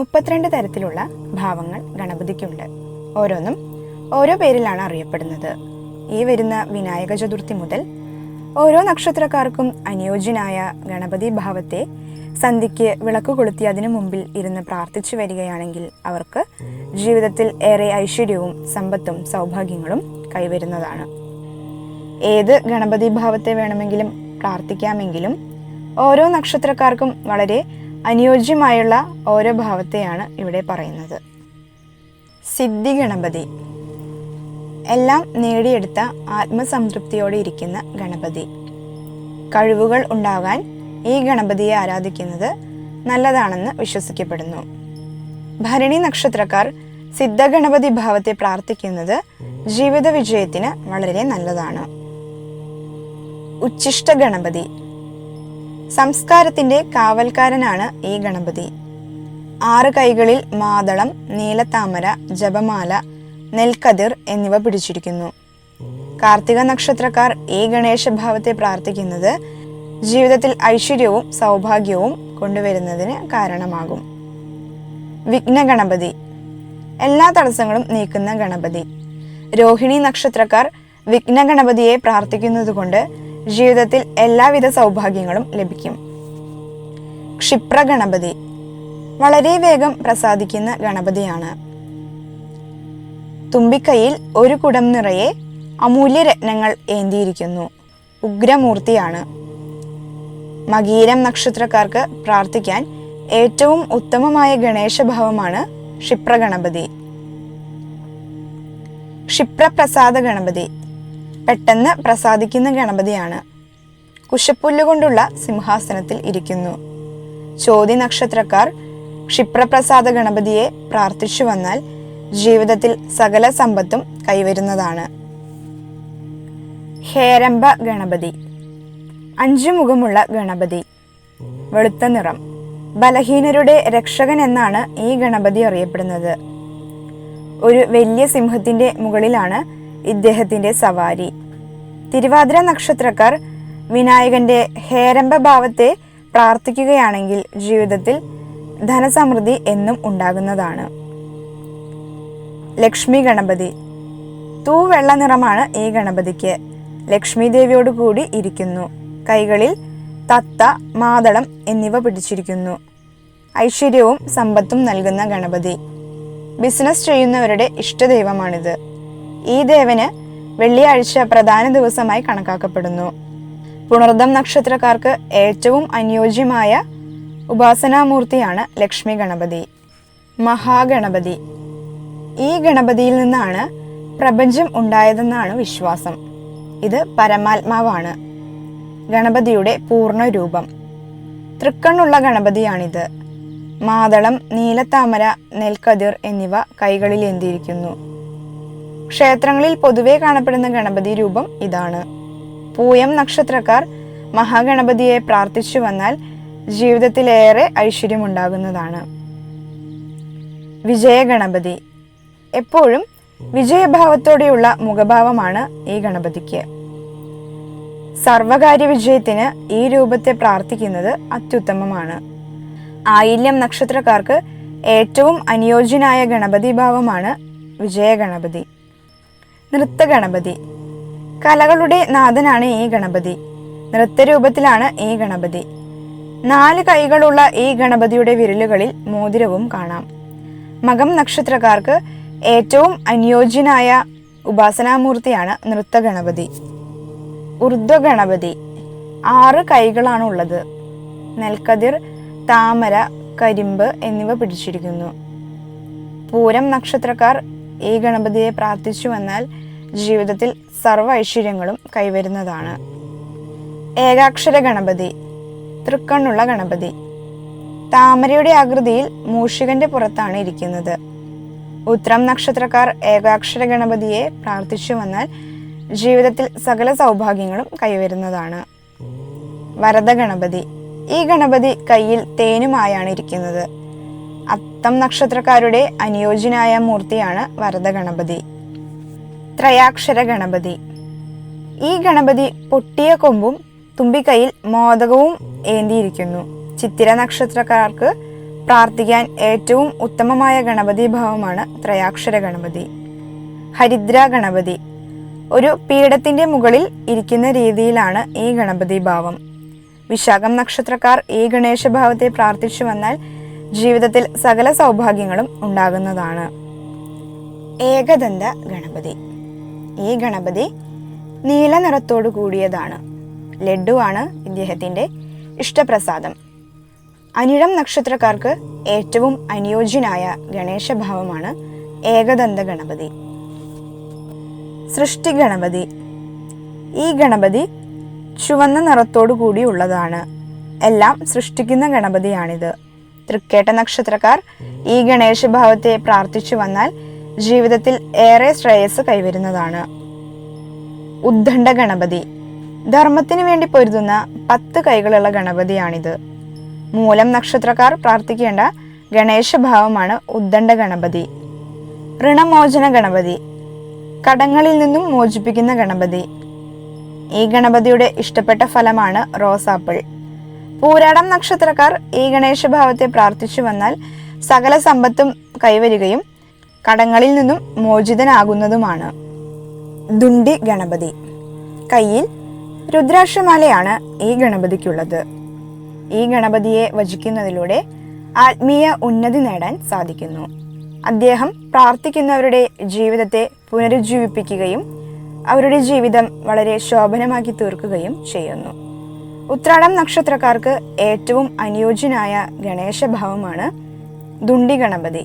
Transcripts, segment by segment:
മുപ്പത്തിരണ്ട് തരത്തിലുള്ള ഭാവങ്ങൾ ഗണപതിക്കുണ്ട്. ഓരോന്നും ഓരോ പേരിലാണ് അറിയപ്പെടുന്നത്. ഈ വരുന്ന വിനായക ചതുർത്ഥി മുതൽ ഓരോ നക്ഷത്രക്കാർക്കും അനുയോജ്യനായ ഗണപതി ഭാവത്തെ സന്ധ്യയ്ക്ക് വിളക്ക് കൊളുത്തി അതിനു മുമ്പിൽ ഇരുന്ന് പ്രാർത്ഥിച്ചു വരികയാണെങ്കിൽ അവർക്ക് ജീവിതത്തിൽ ഏറെ ഐശ്വര്യവും സമ്പത്തും സൗഭാഗ്യങ്ങളും കൈവരുന്നതാണ്. ഏത് ഗണപതി ഭാവത്തെ വേണമെങ്കിലും പ്രാർത്ഥിക്കാമെങ്കിലും ഓരോ നക്ഷത്രക്കാർക്കും വളരെ അനുയോജ്യമായുള്ള ഓരോ ഭാവത്തെയാണ് ഇവിടെ പറയുന്നത്. സിദ്ധി ഗണപതി. എല്ലാം നേടിയെടുത്ത ആത്മസംതൃപ്തിയോടെ ഇരിക്കുന്ന ഗണപതി. കഴിവുകൾ ഉണ്ടാകാൻ ഈ ഗണപതിയെ ആരാധിക്കുന്നത് നല്ലതാണെന്ന് വിശ്വസിക്കപ്പെടുന്നു. ഭരണി നക്ഷത്രക്കാർ സിദ്ധഗണപതി ഭാവത്തെ പ്രാർത്ഥിക്കുന്നത് ജീവിത വിജയത്തിന് വളരെ നല്ലതാണ്. ഉച്ഛിഷ്ട ഗണപതി. സംസ്കാരത്തിന്റെ കാവൽക്കാരനാണ് ഈ ഗണപതി. ആറ് കൈകളിൽ മാതളം നീലത്താമര ജപമാല നെൽക്കതിർ എന്നിവ പിടിച്ചിരിക്കുന്നു. കാർത്തിക നക്ഷത്രക്കാർ ഈ ഗണേശ ഭാവത്തെ പ്രാർത്ഥിക്കുന്നത് ജീവിതത്തിൽ ഐശ്വര്യവും സൗഭാഗ്യവും കൊണ്ടുവരുന്നതിന് കാരണമാകും. വിഘ്നഗണപതി എല്ലാ തടസ്സങ്ങളും നീക്കുന്ന ഗണപതി. രോഹിണി നക്ഷത്രക്കാർ വിഘ്നഗണപതിയെ പ്രാർത്ഥിക്കുന്നതുകൊണ്ട് ജീവിതത്തിൽ എല്ലാവിധ സൗഭാഗ്യങ്ങളും ലഭിക്കും. ക്ഷിപ്ര ഗണപതി വളരെ വേഗം പ്രസാദിക്കുന്ന ഗണപതിയാണ്. തുമ്പിക്കൈയിൽ ഒരു കുടം നിറയെ അമൂല്യരത്നങ്ങൾ ഏന്തിയിരിക്കുന്നു. ഉഗ്രമൂർത്തിയാണ്. മകീരം നക്ഷത്രക്കാർക്ക് പ്രാർത്ഥിക്കാൻ ഏറ്റവും ഉത്തമമായ ഗണേശഭാവമാണ് ക്ഷിപ്രഗണപതി. ക്ഷിപ്രപ്രസാദ ഗണപതി. പെട്ടെന്ന് പ്രസാദിക്കുന്ന ഗണപതിയാണ്. കുശപ്പുല്ലുകൊണ്ടുള്ള സിംഹാസനത്തിൽ ഇരിക്കുന്നു. ചോതി നക്ഷത്രക്കാർ ക്ഷിപ്രപ്രസാദ ഗണപതിയെ പ്രാർത്ഥിച്ചു വന്നാൽ ജീവിതത്തിൽ സകല സമ്പത്തും കൈവരുന്നതാണ്. ഹേരംബ ഗണപതി. അഞ്ചു മുഖമുള്ള ഗണപതി. വെളുത്ത നിറം. ബലഹീനരുടെ രക്ഷകൻ എന്നാണ് ഈ ഗണപതി അറിയപ്പെടുന്നത്. ഒരു വലിയ സിംഹത്തിന്റെ മുകളിലാണ് ഇദ്ദേഹത്തിന്റെ സവാരി. തിരുവാതിര നക്ഷത്രക്കാർ വിനായകന്റെ ഹേരംബ ഭാവത്തെ പ്രാർത്ഥിക്കുകയാണെങ്കിൽ ജീവിതത്തിൽ ധനസമൃദ്ധി എന്നും ഉണ്ടാകുന്നതാണ്. ലക്ഷ്മി ഗണപതി. തൂവെള്ള നിറമാണ് ഈ ഗണപതിക്ക്. ലക്ഷ്മി ദേവിയോട് കൂടി ഇരിക്കുന്നു. കൈകളിൽ തത്ത മാതളം എന്നിവ പിടിച്ചിരിക്കുന്നു. ഐശ്വര്യവും സമ്പത്തും നൽകുന്ന ഗണപതി. ബിസിനസ് ചെയ്യുന്നവരുടെ ഇഷ്ടദൈവമാണിത്. ഈ ദേവന് വെള്ളിയാഴ്ച പ്രധാന ദിവസമായി കണക്കാക്കപ്പെടുന്നു. പുണർദം നക്ഷത്രക്കാർക്ക് ഏറ്റവും അനുയോജ്യമായ ഉപാസനാമൂർത്തിയാണ് ലക്ഷ്മി ഗണപതി മഹാഗണപതി. ഈ ഗണപതിയിൽ നിന്നാണ് പ്രപഞ്ചം ഉണ്ടായതെന്നാണ് വിശ്വാസം. ഇത് പരമാത്മാവാണ്. ഗണപതിയുടെ പൂർണ രൂപം. തൃക്കണ്ണുള്ള ഗണപതിയാണിത്. മാതളം നീലത്താമര നെൽക്കതിർ എന്നിവ കൈകളിൽ ഏന്തിയിരിക്കുന്നു ക്ഷേത്രങ്ങളിൽ പൊതുവെ കാണപ്പെടുന്ന ഗണപതി രൂപം ഇതാണ്. പൂയം നക്ഷത്രക്കാർ മഹാഗണപതിയെ പ്രാർത്ഥിച്ചു വന്നാൽ ജീവിതത്തിലേറെ ഐശ്വര്യമുണ്ടാകുന്നതാണ്. വിജയഗണപതി. എപ്പോഴും വിജയഭാവത്തോടെയുള്ള മുഖഭാവമാണ് ഈ ഗണപതിക്ക്. സർവകാര്യ വിജയത്തിന് ഈ രൂപത്തെ പ്രാർത്ഥിക്കുന്നത് അത്യുത്തമമാണ്. ആയില്യം നക്ഷത്രക്കാർക്ക് ഏറ്റവും അനുയോജ്യനായ ഗണപതി ഭാവമാണ് വിജയഗണപതി. നൃത്തഗണപതി. കലകളുടെ നാഥനാണ് ഈ ഗണപതി. നൃത്തരൂപത്തിലാണ് ഈ ഗണപതി. നാല് കൈകളുള്ള ഈ ഗണപതിയുടെ വിരലുകളിൽ മോതിരവും കാണാം. മകം നക്ഷത്രക്കാർക്ക് ഏറ്റവും അനുയോജ്യനായ ഉപാസനാമൂർത്തിയാണ് നൃത്തഗണപതി. ഉർദ്ധ്വഗണപതി ആറ് കൈകളാണ് ഉള്ളത് നെൽക്കതിർ താമര കരിമ്പ് എന്നിവ പിടിച്ചിരിക്കുന്നു. പൂരം നക്ഷത്രക്കാർ ഈ ഗണപതിയെ പ്രാർത്ഥിച്ചു വന്നാൽ ജീവിതത്തിൽ സർവ ഐശ്വര്യങ്ങളും കൈവരുന്നതാണ്. ഏകാക്ഷര ഗണപതി തൃക്കണ്ണുള്ള ഗണപതി. താമരയുടെ ആകൃതിയിൽ മൂഷികന്റെ പുറത്താണ് ഇരിക്കുന്നത്. ഉത്രം നക്ഷത്രക്കാർ ഏകാക്ഷര ഗണപതിയെ പ്രാർത്ഥിച്ചു വന്നാൽ ജീവിതത്തിൽ സകല സൗഭാഗ്യങ്ങളും കൈവരുന്നതാണ്. വരദ ഗണപതി ഈ ഗണപതി കയ്യിൽ തേനുമായാണ് ഇരിക്കുന്നത്. അത്തം നക്ഷത്രക്കാരുടെ അനുയോജ്യനായ മൂർത്തിയാണ് വരദ ഗണപതി ത്രയാക്ഷര ഗണപതി. ഈ ഗണപതി പൊട്ടിയ കൊമ്പും തുമ്പിക്കൈയിൽ മോദകവും ഏന്തിയിരിക്കുന്നു. ചിത്തിര നക്ഷത്രക്കാർക്ക് പ്രാർത്ഥിക്കാൻ ഏറ്റവും ഉത്തമമായ ഗണപതി ഭാവമാണ് ത്രയാക്ഷര ഗണപതി. ഹരിദ്ര ഗണപതി. ഒരു പീഠത്തിന്റെ മുകളിൽ ഇരിക്കുന്ന രീതിയിലാണ് ഈ ഗണപതി ഭാവം. വിശാഖം നക്ഷത്രക്കാർ ഈ ഗണേശ ഭാവത്തെ പ്രാർത്ഥിച്ചു വന്നാൽ ജീവിതത്തിൽ സകല സൗഭാഗ്യങ്ങളും ഉണ്ടാകുന്നതാണ്. ഏകദന്ത ഗണപതി. ഈ ഗണപതി നീല നിറത്തോടു കൂടിയതാണ്. ലഡുവാണ് ഇദ്ദേഹത്തിന്റെ ഇഷ്ടപ്രസാദം. അനിഴം നക്ഷത്രക്കാർക്ക് ഏറ്റവും അനുയോജ്യനായ ഗണേശഭാവമാണ് ഏകദന്ത ഗണപതി. സൃഷ്ടി ഗണപതി. ഈ ഗണപതി ചുവന്ന നിറത്തോടു കൂടിയുള്ളതാണ്. എല്ലാം സൃഷ്ടിക്കുന്ന ഗണപതിയാണിത്. തൃക്കേട്ട നക്ഷത്രക്കാർ ഈ ഗണേശ ഭാവത്തെ പ്രാർത്ഥിച്ചു വന്നാൽ ജീവിതത്തിൽ ഏറെ ശ്രേയസ് കൈവരുന്നതാണ്. ഉദ്ദണ്ഡ ഗണപതി. ധർമ്മത്തിന് വേണ്ടി പൊരുതുന്ന പത്ത് കൈകളുള്ള ഗണപതിയാണിത്. മൂലം നക്ഷത്രക്കാർ പ്രാർത്ഥിക്കേണ്ട ഗണേശഭാവമാണ് ഉദ്ദണ്ഡ ഗണപതി. ഋണമോചന ഗണപതി. കടങ്ങളിൽ നിന്നും മോചിപ്പിക്കുന്ന ഗണപതി. ഈ ഗണപതിയുടെ ഇഷ്ടപ്പെട്ട ഫലമാണ് റോസാപ്പിൾ. പൂരാടം നക്ഷത്രക്കാർ ഈ ഗണേശ ഭാവത്തെ പ്രാർത്ഥിച്ചു വന്നാൽ സകല സമ്പത്തും കൈവരികയും കടങ്ങളിൽ നിന്നും മോചിതനാകുന്നതുമാണ്. ദുണ്ടി ഗണപതി. കയ്യിൽ രുദ്രാക്ഷമാലയാണ് ഈ ഗണപതിക്കുള്ളത്. ഈ ഗണപതിയെ വചിക്കുന്നതിലൂടെ ആത്മീയ ഉന്നതി നേടാൻ സാധിക്കുന്നു. അദ്ദേഹം പ്രാർത്ഥിക്കുന്നവരുടെ ജീവിതത്തെ പുനരുജ്ജീവിപ്പിക്കുകയും അവരുടെ ജീവിതം വളരെ ശോഭനമാക്കി തീർക്കുകയും ചെയ്യുന്നു. ഉത്രാടം നക്ഷത്രക്കാർക്ക് ഏറ്റവും അനുയോജ്യനായ ഗണേശഭാവമാണ് ദുണ്ടി ഗണപതി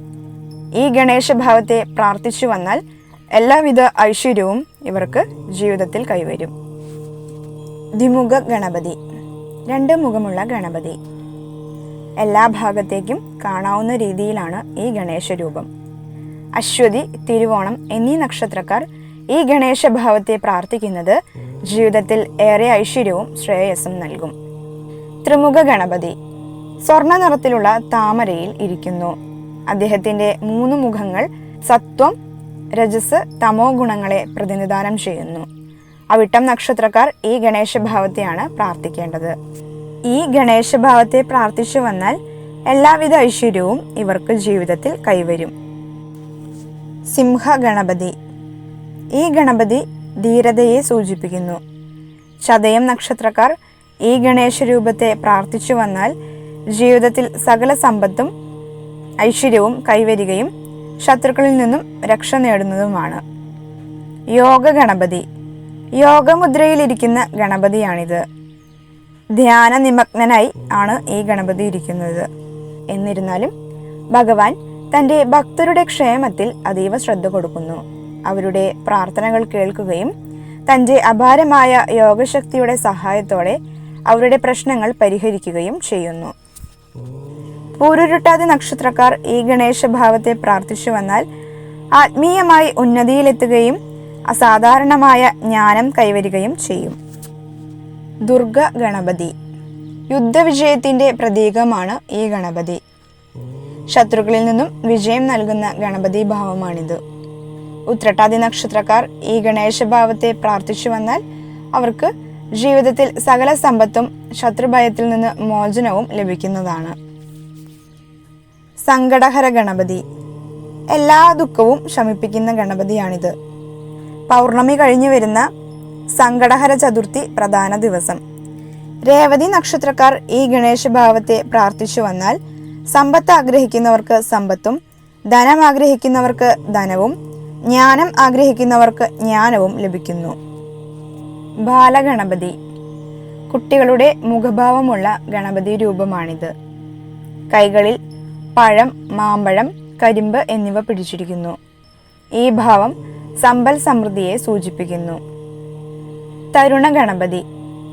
ഈ ഗണേശഭാവത്തെ പ്രാർത്ഥിച്ചു വന്നാൽ എല്ലാവിധ ഐശ്വര്യവും ഇവർക്ക് ജീവിതത്തിൽ കൈവരും. ദ്വിമുഖ ഗണപതി. രണ്ട് മുഖമുള്ള ഗണപതി. എല്ലാ ഭാഗത്തേക്കും കാണാവുന്ന രീതിയിലാണ് ഈ ഗണേശ രൂപം അശ്വതി തിരുവോണം എന്നീ നക്ഷത്രക്കാർ ഈ ഗണേശ ഭാവത്തെ പ്രാർത്ഥിക്കുന്നത് ജീവിതത്തിൽ ഏറെ ഐശ്വര്യവും ശ്രേയസ്സും നൽകും. ത്രിമുഖ ഗണപതി സ്വർണ നിറത്തിലുള്ള താമരയിൽ ഇരിക്കുന്നു. അദ്ദേഹത്തിന്റെ മൂന്ന് മുഖങ്ങൾ സത്വം രജസ് തമോ ഗുണങ്ങളെ പ്രതിനിധാനം ചെയ്യുന്നു. അവിട്ടം നക്ഷത്രക്കാർ ഈ ഗണേശ ഗണേശഭാവത്തെയാണ് പ്രാർത്ഥിക്കേണ്ടത്. ഈ ഗണേശഭാവത്തെ പ്രാർത്ഥിച്ചു വന്നാൽ എല്ലാവിധ ഐശ്വര്യവും ഇവർക്ക് ജീവിതത്തിൽ കൈവരും. സിംഹ ഗണപതി ഈ ഗണപതി ധീരതയെ സൂചിപ്പിക്കുന്നു. ചതയം നക്ഷത്രക്കാർ ഈ ഗണേശ രൂപത്തെ പ്രാർത്ഥിച്ചു വന്നാൽ ജീവിതത്തിൽ സകല സമ്പത്തും ഐശ്വര്യവും കൈവരികയും ശത്രുക്കളിൽ നിന്നും രക്ഷ നേടുന്നതുമാണ്. യോഗ ഗണപതി. യോഗമുദ്രയിലിരിക്കുന്ന ഗണപതിയാണിത്. ധ്യാന നിമഗ്നനായി ആണ് ഈ ഗണപതി ഇരിക്കുന്നത്. എന്നിരുന്നാലും ഭഗവാൻ തന്റെ ഭക്തരുടെ ക്ഷേമത്തിൽ അതീവ ശ്രദ്ധ കൊടുക്കുന്നു. അവരുടെ പ്രാർത്ഥനകൾ കേൾക്കുകയും തന്റെ അപാരമായ യോഗശക്തിയുടെ സഹായത്തോടെ അവരുടെ പ്രശ്നങ്ങൾ പരിഹരിക്കുകയും ചെയ്യുന്നു. പൂരുരുട്ടാതി നക്ഷത്രക്കാർ ഈ ഗണേശ ഭാവത്തെ പ്രാർത്ഥിച്ചു വന്നാൽ ആത്മീയമായി ഉന്നതിയിലെത്തുകയും അസാധാരണമായ ജ്ഞാനം കൈവരികയും ചെയ്യും. ദുർഗ ഗണപതി. യുദ്ധവിജയത്തിന്റെ പ്രതീകമാണ് ഈ ഗണപതി. ശത്രുക്കളിൽ നിന്നും വിജയം നൽകുന്ന ഗണപതി ഭാവമാണിത്. ഉത്രട്ടാതി നക്ഷത്രക്കാർ ഈ ഗണേശഭാവത്തെ പ്രാർത്ഥിച്ചു വന്നാൽ അവർക്ക് ജീവിതത്തിൽ സകല സമ്പത്തും ശത്രുഭയത്തിൽ നിന്ന് മോചനവും ലഭിക്കുന്നതാണ്. സങ്കടഹര ഗണപതി. എല്ലാ ദുഃഖവും ശമിപ്പിക്കുന്ന ഗണപതിയാണിത്. പൗർണമി കഴിഞ്ഞു വരുന്ന സങ്കടഹര ചതുർത്ഥി പ്രധാന ദിവസം. രേവതി നക്ഷത്രക്കാർ ഈ ഗണേശഭാവത്തെ പ്രാർത്ഥിച്ചു വന്നാൽ സമ്പത്ത് ആഗ്രഹിക്കുന്നവർക്ക് സമ്പത്തും ധനം ആഗ്രഹിക്കുന്നവർക്ക് ധനവും ജ്ഞാനം ആഗ്രഹിക്കുന്നവർക്ക് ജ്ഞാനവും ലഭിക്കുന്നു. ബാലഗണപതി. കുട്ടികളുടെ മുഖഭാവമുള്ള ഗണപതി രൂപമാണിത്. കൈകളിൽ പഴം മാമ്പഴം കരിമ്പ് എന്നിവ പിടിച്ചിരിക്കുന്നു. ഈ ഭാവം സമ്പൽ സമൃദ്ധിയെ സൂചിപ്പിക്കുന്നു. തരുണ ഗണപതി.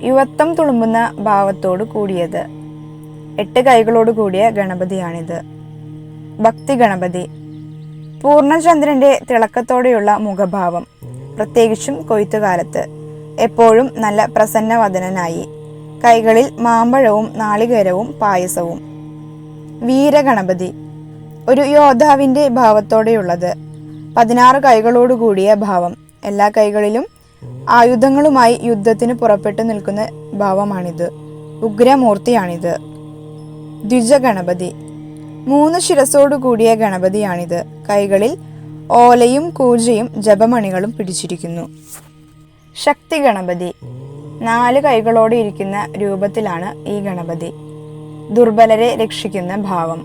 യുവത്വം തുളുമ്പുന്ന ഭാവത്തോട് കൂടിയത്. എട്ട് കൈകളോട് കൂടിയ ഗണപതിയാണിത്. ഭക്തി ഗണപതി. പൂർണചന്ദ്രന്റെ തിളക്കത്തോടെയുള്ള മുഖഭാവം പ്രത്യേകിച്ചും കൊയ്ത്തുകാലത്ത് എപ്പോഴും നല്ല പ്രസന്നവദനായി കൈകളിൽ മാമ്പഴവും നാളികേരവും പായസവും. വീരഗണപതി ഒരു യോദ്ധാവിന്റെ ഭാവത്തോടെയുള്ളത് പതിനാറ് കൈകളോട് കൂടിയ ഭാവം. എല്ലാ കൈകളിലും ആയുധങ്ങളുമായി യുദ്ധത്തിന് പുറപ്പെട്ടു നിൽക്കുന്ന ഭാവമാണിത്. ഉഗ്രമൂർത്തിയാണിത്. ദ്വിജഗണപതി മൂന്ന് ശിരസോടു കൂടിയ ഗണപതിയാണിത്. കൈകളിൽ ഓലയും കൂജയും ജപമണികളും പിടിച്ചിരിക്കുന്നു. ശക്തി ഗണപതി. നാല് കൈകളോടെ ഇരിക്കുന്ന രൂപത്തിലാണ് ഈ ഗണപതി. ദുർബലരെ രക്ഷിക്കുന്ന ഭാവം.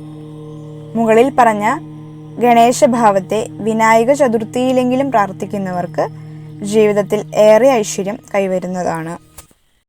മുകളിൽ പറഞ്ഞ ഗണേശ ഭാവത്തെ വിനായക ചതുർത്ഥിയിലെങ്കിലും പ്രാർത്ഥിക്കുന്നവർക്ക് ജീവിതത്തിൽ ഏറെ ഐശ്വര്യം കൈവരുന്നതാണ്.